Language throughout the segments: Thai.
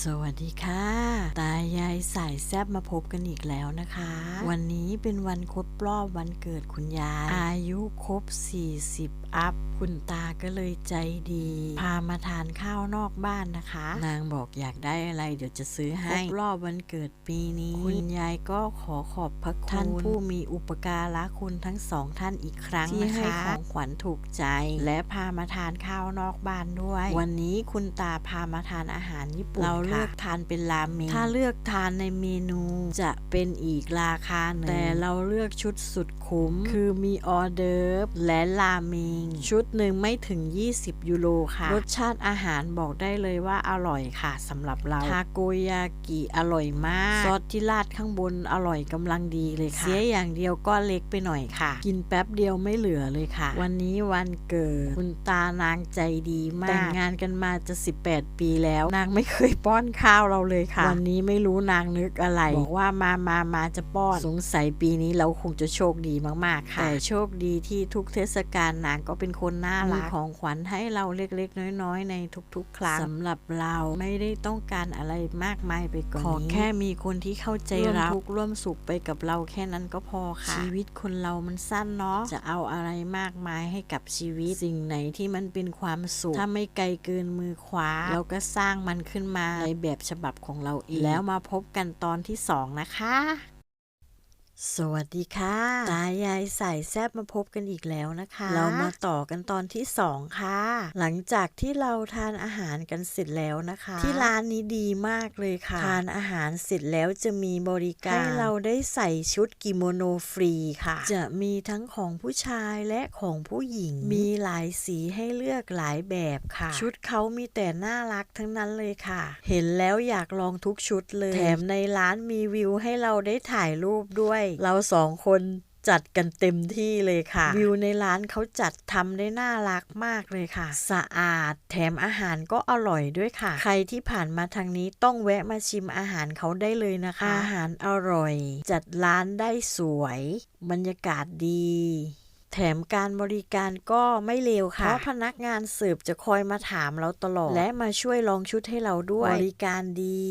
สวัสดีค่ะ ตายายสายแซบมาพบกันอีกแล้วนะคะ วันนี้เป็นวันครบรอบวันเกิดคุณยาย อายุครบ 40 อัพ คุณตาก็เลยใจดี พามาทานข้าวนอกบ้านนะคะ นางบอกอยากได้อะไรเดี๋ยวจะซื้อให้ ครบรอบวันเกิดปีนี้ คุณยายก็ขอขอบพระคุณท่านผู้มีอุปการะคุณทั้งสองท่านอีกครั้งที่ให้ของขวัญถูกใจ และพามาทานข้าวนอกบ้านด้วย วันนี้คุณตาพามาทานอาหารญี่ปุ่นเราเลือกทานเป็นราเมงถ้าเลือกทานในเมนูจะเป็นอีกราคาหนึ่งแต่เราเลือกชุดสุดคุ้ม คือมีออเดิร์ฟและราเมง ชุดหนึ่งไม่ถึง 20 ยูโรค่ะ รสชาติอาหารบอกได้เลยว่าอร่อยค่ะสำหรับเราทาโกยากิอร่อยมาก ซอสที่ราดข้างบนอร่อยกำลังดีเลยค่ะ เสียอย่างเดียวก็เล็กไปหน่อยค่ะ กินแป๊บเดียวไม่เหลือเลยค่ะ วันนี้วันเกิด คุณตานางใจดีมาก แต่งงานกันมาจะ 18 ปีแล้ว นางไม่เคยป้อนข้าวเราเลยค่ะ วันนี้ไม่รู้นางนึกอะไร บอกว่ามามามาจะป้อน สงสัยปีนี้เราคงจะโชคดีมากๆค่ะ แต่โชคดีที่ทุกเทศกาลนางก็เป็นคนน่ารักมีของขวัญให้เราเล็กๆ น้อยๆ ในทุกๆ ครั้งสำหรับเราไม่ได้ต้องการอะไรมากมายไปกว่านนี้ขอแค่มีคนที่เข้าใจเราทุกข์ร่วมสุขไปกับเราแค่นั้นก็พอค่ะ ชีวิตคนเรามันสั้นเนาะจะเอาอะไรมากมายให้กับชีวิตสิ่งไหนที่มันเป็นความสุข ถ้าไม่ไกลเกินมือขวาเราก็สร้างมันขึ้นมาในแบบฉบับของเราเองแล้วมาพบกันตอนที่สองนะคะ สวัสดีค่ะตายายสายแซบมาพบกันอีกแล้วนะคะ เรามาต่อกันตอนที่สองค่ะ หลังจากที่เราทานอาหารกันเสร็จแล้วนะคะ ที่ร้านนี้ดีมากเลยค่ะ ทานอาหารเสร็จแล้วจะมีบริการให้เราได้ใส่ชุดกิโมโนฟรีค่ะ จะมีทั้งของผู้ชายและของผู้หญิง มีหลายสีให้เลือกหลายแบบค่ะ ชุดเขามีแต่น่ารักทั้งนั้นเลยค่ะ เห็นแล้วอยากลองทุกชุดเลย แถมในร้านมีวิวให้เราได้ถ่ายรูปด้วยเราสองคนจัดกันเต็มที่เลยค่ะ วิวในร้านเขาจัดทำได้น่ารักมากเลยค่ะ สะอาดแถมอาหารก็อร่อยด้วยค่ะ ใครที่ผ่านมาทางนี้ต้องแวะมาชิมอาหารเขาได้เลยนะคะ อาหารอร่อย จัดร้านได้สวย บรรยากาศดีแถมการบริการก็ไม่เลวค่ะ เพราะพนักงานเสิร์ฟจะคอยมาถามเราตลอด และมาช่วยลองชุดให้เราด้วย บริการดี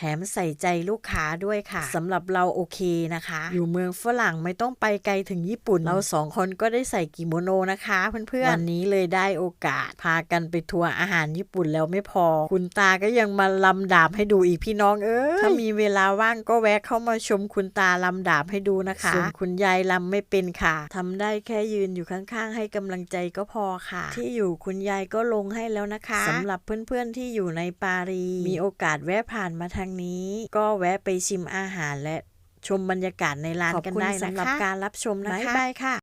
แถมใส่ใจลูกค้าด้วยค่ะสำหรับเราโอเคนะคะ อยู่เมืองฝรั่งไม่ต้องไปไกลถึงญี่ปุ่น เราสองคนก็ได้ใส่กิโมโนนะคะเพื่อนๆวันนี้เลยได้โอกาส พากันไปทัวร์อาหารญี่ปุ่นแล้วไม่พอ คุณตาก็ยังมาลำดาบให้ดูอีกพี่น้องเอ้ยถ้ามีเวลาว่างก็แวะเข้ามาชมคุณตาลำดาบให้ดูนะคะส่วนคุณยายลำไม่เป็นค่ะทำได้แค่ยืนอยู่ข้างๆ ให้กำลังใจก็พอค่ะ ที่อยู่คุณยายก็ลงให้แล้วนะคะสำหรับเพื่อนๆที่อยู่ในปารีสมีโอกาสแวะผ่านมาทางนี้ ก็แวะไปชิมอาหารและชมบรรยากาศในร้านกันได้นะคะสำหรับการรับชมนะคะบ๊ายบายค่ะ